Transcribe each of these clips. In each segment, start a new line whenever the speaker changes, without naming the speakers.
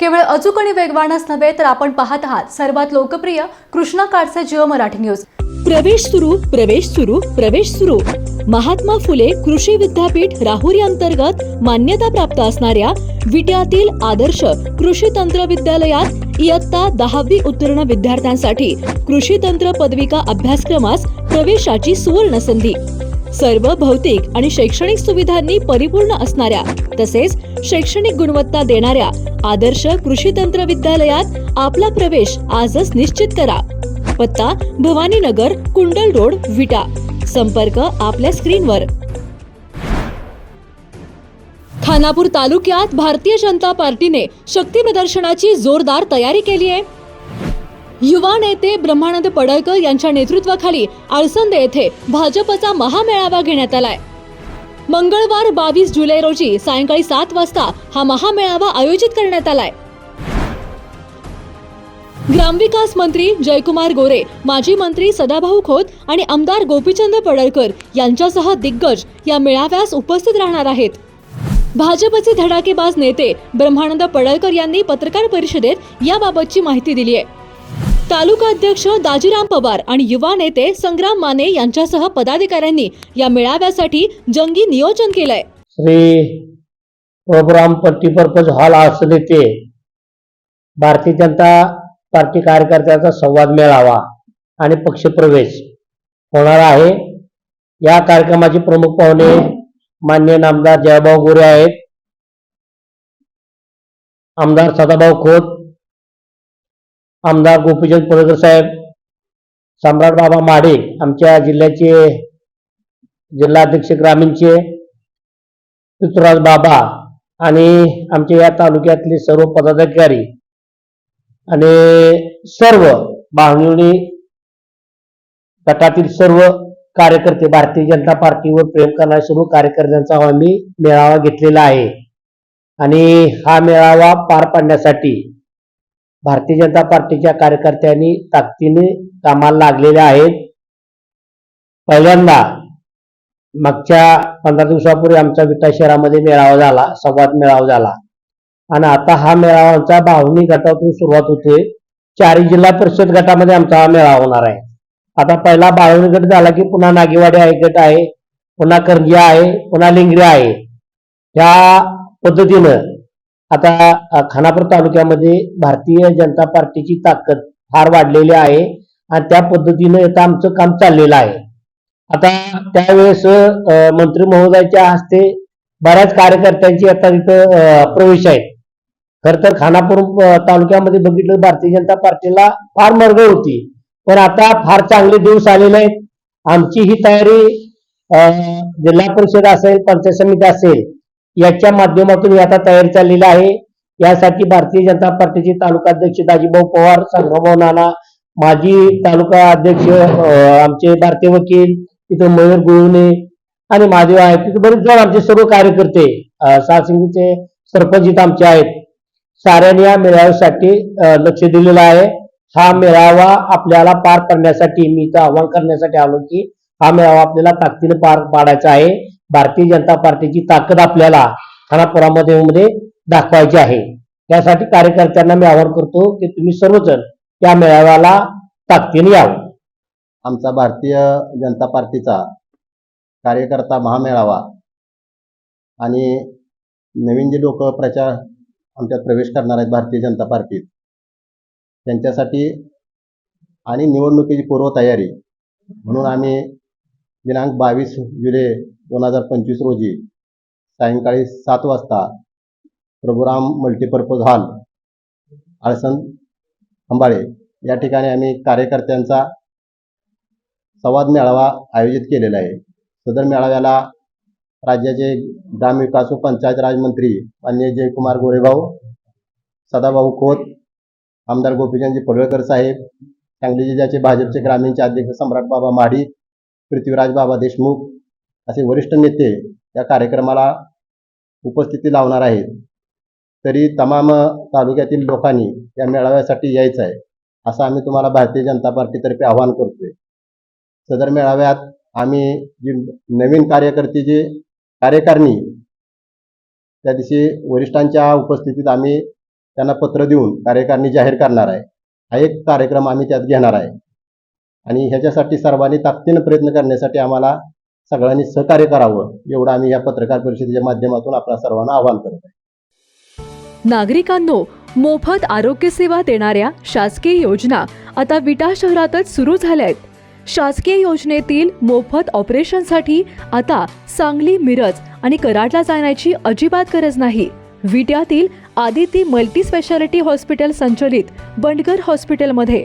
केवळ अचूक आणि वेगवानच नव्हे तर आपण पाहत आहात सर्वात लोकप्रिय कृष्णा काडसे जिओ मराठी न्यूज.
प्रवेश सुरू प्रवेश सुरू प्रवेश सुरू. महात्मा फुले कृषी विद्यापीठ राहुरी अंतर्गत मान्यता प्राप्त असणाऱ्या विट्यातील आदर्श कृषी तंत्र विद्यालयात इयत्ता दहावी उत्तीर्ण विद्यार्थ्यांसाठी कृषी तंत्र पदविका अभ्यासक्रमास प्रवेशाची सुवर्ण संधी. सर्व भौतिक आणि शैक्षणिक सुविधांनी परिपूर्ण असणाऱ्या तसेच शैक्षणिक गुणवत्ता देणाऱ्या आदर्श कृषी तंत्र विद्यालयात आपला प्रवेश आजच निश्चित करा. पत्ता भवानीनगर कुंडल रोड विटा. संपर्क आपल्या स्क्रीनवर. खानापूर तालुक्यात भारतीय जनता पार्टीने शक्ती प्रदर्शनाची जोरदार तयारी केली आहे. युवा नेते ब्रह्मानंद पडळकर यांच्या नेतृत्वाखाली आळसंदे येथे भाजपचा महामेळावा घेण्यात आलाय. मंगळवार बावीस जुलै रोजी सायंकाळी सात वाजता हा महामेळावा आयोजित करण्यात आलाय. ग्रामविकास मंत्री जयकुमार गोरे माजी मंत्री सदाभाऊ खोत आणि आमदार गोपीचंद पडळकर यांच्यासह दिग्गज या मेळाव्यास उपस्थित राहणार आहेत. भाजपचे धडाकेबाज नेते ब्रह्मानंद पडळकर यांनी पत्रकार परिषदेत याबाबतची माहिती दिली आहे तालुका अध्यक्ष दाजीराम पवार आणि युवा नेते संग्राम माने यांच्यासह पदाधिकाऱ्यांनी या मेळाव्यासाठी जंगी नियोजन केलंय.
श्री प्रभुराम हॉल असं येथे भारतीय जनता पार्टी कार्यकर्त्यांचा संवाद मेळावा आणि पक्षप्रवेश होणार आहे. या कार्यक्रमाचे प्रमुख पाहुणे मान्य नामदार जयभाऊ गोरे आहेत. आमदार सदाभाऊ खोत आमदार गोपीचंद पडळकर साहेब सम्राट बाबा माडे आमच्या जिल्ह्याचे जिल्हाध्यक्ष ग्रामीणचे पृथ्वीराज बाबा आणि आमच्या या तालुक्यातले सर्व पदाधिकारी आणि सर्व बांधणी गटातील सर्व कार्यकर्ते भारतीय जनता पार्टीवर प्रेम करणारे सर्व कार्यकर्त्यांचा आम्ही मेळावा घेतलेला आहे. आणि हा मेळावा पार पाडण्यासाठी भारतीय जनता पार्टीच्या कार्यकर्त्यांनी ताकदीने कामाला लागलेल्या आहेत. पहिल्यांदा मागच्या पंधरा दिवसापूर्वी आमचा विटा शहरामध्ये मेळावा झाला संवाद मेळावा झाला. आणि आता हा मेळावा भावनिक गटातून सुरुवात होते. चारही जिल्हा परिषद गटामध्ये आमचा हा मेळावा होणार आहे. आता पहिला बाळवणी गट झाला की पुन्हा नागेवाडी आहे गट आहे पुन्हा करंजिया आहे पुन्हा लिंगरी आहे. या पद्धतीनं आता खानापूर तालुक्यामध्ये भारतीय जनता पार्टीची ताकद फार वाढलेली आहे आणि त्या पद्धतीनं आता आमचं काम चाललेलं आहे. आता त्यावेळेस मंत्री महोदयाच्या हस्ते बऱ्याच कार्यकर्त्यांची आता तिथं प्रवेश आहे. खर तर खानापूर तालुक्यामध्ये बघितलं भारतीय जनता पार्टीला फार मर्ग होती. पण आता फार चांगले दिवस आलेले आहेत. आमची ही तयारी जिल्हा परिषद असेल पंचायत समिती असेल याच्या माध्यमातून ही आता तयारी चाललेली आहे. यासाठी भारतीय जनता पार्टीचे तालुका अध्यक्ष दाजीभाऊ पवार संग्रामभाऊ नाना माजी तालुका अध्यक्ष आमचे भारतीय वकील तिथं मयूर गुळवणे आणि महादेव आहेत. तिथे बरेच जण आमचे सर्व कार्यकर्ते अ, सरपंच इथं आमचे आहेत. साऱ्यांनी या मेळाव्यासाठी लक्ष दिलेलं आहे. हा मेळावा आपल्याला पार पाडण्यासाठी मी इथं आवाहन करण्यासाठी आलो की हा मेळावा आपल्याला ताकदीने पार पाडायचा आहे. भारतीय जनता पार्टीची ताकद आपल्याला खानापुरामध्ये मध्ये दाखवायची आहे. त्यासाठी कार्यकर्त्यांना मी आवाहन करतो की तुम्ही सर्वजण या मेळाव्याला ताकदीने यावं.
आमचा भारतीय जनता पार्टीचा कार्यकर्ता महामेळावा आणि नवीन जे लोक प्रचार आमच्यात प्रवेश करणार आहेत भारतीय जनता पार्टीत त्यांच्यासाठी आणि निवडणुकीची पूर्वतयारी म्हणून आम्ही दिनांक बावीस जुलै दोन हजार पंचवीस रोजी सायंकाळी सात वाजता प्रभुराम मल्टीपर्पज हॉल आळसण खंबाळे या ठिकाणी आम्ही कार्यकर्त्यांचा संवाद मेळावा आयोजित केलेला आहे. सदर मेळाव्याला राज्याचे ग्रामविकास व पंचायत राज मंत्री माननीय जयकुमार गोरेभाऊ सदाभाऊ खोत आमदार गोपीचंदजी पडळकर साहेब सांगली जिल्ह्याचे भाजपचे ग्रामीणचे अध्यक्ष सम्राट बाबा माडी पृथ्वीराज बाबा देशमुख असे वरिष्ठ नेते या कार्यक्रमाला उपस्थिती लावणार आहेत. तरी तमाम तालुक्यातील लोकांनी या मेळाव्यासाठी यायचं आहे असं आम्ही तुम्हाला भारतीय जनता पार्टीतर्फे आवाहन करतोय. सदर मेळाव्यात आम्ही जी नवीन कार्यकर्ते जी कार्यकारिणी त्या दिवशी वरिष्ठांच्या उपस्थितीत आम्ही त्यांना पत्र देऊन कार्यकारिणी जाहीर करणार आहे. हा एक कार्यक्रम आम्ही त्यात घेणार आहे. आणि ह्याच्यासाठी सर्वांनी ताकदीनं प्रयत्न करण्यासाठी आम्हाला सगळ्यांनी सहकार्य करावं एवढं आम्ही या पत्रकार परिषदेच्या माध्यमातून आपल्या सर्वांना आवाहन करत आहे.
नागरिकांनो मोफत आरोग्य सेवा देणाऱ्या शासकीय योजना आता विटा शहरातच सुरू झाल्या आहेत शासकीय योजनेतील मोफत ऑपरेशनसाठी आता सांगली मिरज आणि कराडला जाण्याची अजिबात गरज नाही. विट्यातील आदिती मल्टी स्पेशालिटी हॉस्पिटल संचलित बंडगर हॉस्पिटलमध्ये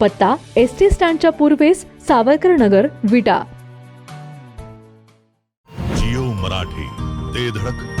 पत्ता एस टी स्टँडच्या पूर्वेस सावरकर नगर विटा.
जिओ मराठी ते धडक.